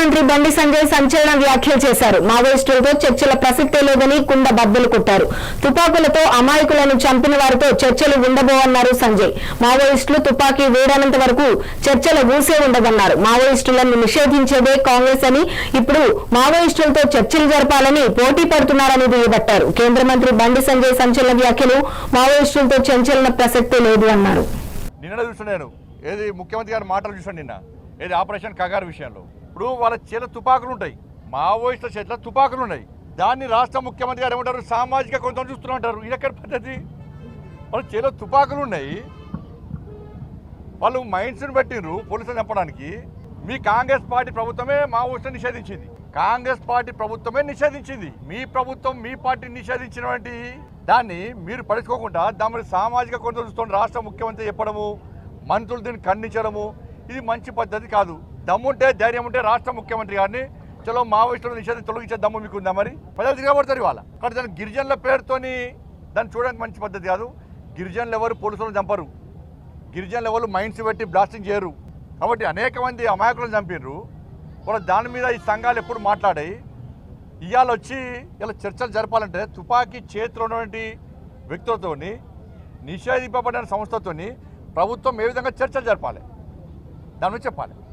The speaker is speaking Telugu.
మంత్రి బండి సంజయ్ సంచలన వ్యాఖ్యలు చేశారు. మావోయిస్టులతో చర్చల ప్రసక్తే లేదని కుండ బద్దలు కొట్టారు. తుపాకులతో అమాయకులను చంపిన వారితో చర్చలు ఉండబోవన్నారు సంజయ్. మావోయిస్టులు తుపాకీ వేడనంత వరకు చర్చలు ఊసే ఉండదన్నారు మావోయిస్టులను నిషేధించేదే కాంగ్రెస్ అని ఇప్పుడు మావోయిస్టులతో చర్చలు జరపాలని పోటీ పడుతున్నారని దుయ్యబట్టారు. కేంద్ర మంత్రి బండి సంజయ్ సంచలన వ్యాఖ్యలు మావోయిస్టులతో చంచలన ప్రసక్తే లేదు అన్నారు. నిన్న చూసాను నేను. ఏది ముఖ్యమంత్రి గారి మాటలు చూసాను నిన్న. ఏది ఆపరేషన్ కగారు విషయంలో. ఇప్పుడు వాళ్ళ చేతిలో తుపాకులు ఉంటాయి. మావోయిస్టుల చేతిలో తుపాకులు ఉన్నాయి. దాన్ని రాష్ట్ర ముఖ్యమంత్రి గారు ఏమంటారు? సామాజిక కొంత చూస్తూనే ఉంటారు ఎక్కడ పద్ధతి? వాళ్ళ చేతిలో తుపాకులు ఉన్నాయి. వాళ్ళు మైండ్స్ని పెట్టిండ్రు పోలీసులు చంపడానికి. మీ కాంగ్రెస్ పార్టీ ప్రభుత్వమే మావోయిస్టులు నిషేధించింది. కాంగ్రెస్ పార్టీ ప్రభుత్వమే నిషేధించింది. మీ ప్రభుత్వం మీ పార్టీ నిషేధించినటువంటి దాన్ని మీరు పడుచుకోకుండా దాని సామాజిక కొంత చూస్తున్న రాష్ట్ర ముఖ్యమంత్రి చెప్పడము మంత్రులు దీన్ని ఖండించడము ఇది మంచి పద్ధతి కాదు. దమ్ముంటే ధైర్యం ఉంటే రాష్ట్ర ముఖ్యమంత్రి గారిని. చలో మావోయిస్టులు నిషేధం తొలగించే దమ్ము మీకు ఉందా మరి? ప్రజలు తిరగబడతారు ఇవాళ. కానీ దాని గిరిజనుల పేరుతోని దాన్ని చూడడానికి మంచి పద్ధతి కాదు. గిరిజనులు ఎవరు పోలీసులను చంపరు. గిరిజనులు ఎవరు మైండ్స్ పెట్టి బ్లాస్టింగ్ చేయరు. కాబట్టి అనేక మంది అమాయకులను చంపారు వాళ్ళ దాని మీద ఈ సంఘాలు ఎప్పుడు మాట్లాడాయి? ఇవాళ వచ్చి ఇలా చర్చలు జరపాలంటే తుపాకీ చేతిలో ఉన్నటువంటి వ్యక్తులతోని నిషేధింపబడిన సంస్థతోని ప్రభుత్వం ఏ విధంగా చర్చలు జరపాలి? దాని గురించి చెప్పాలి.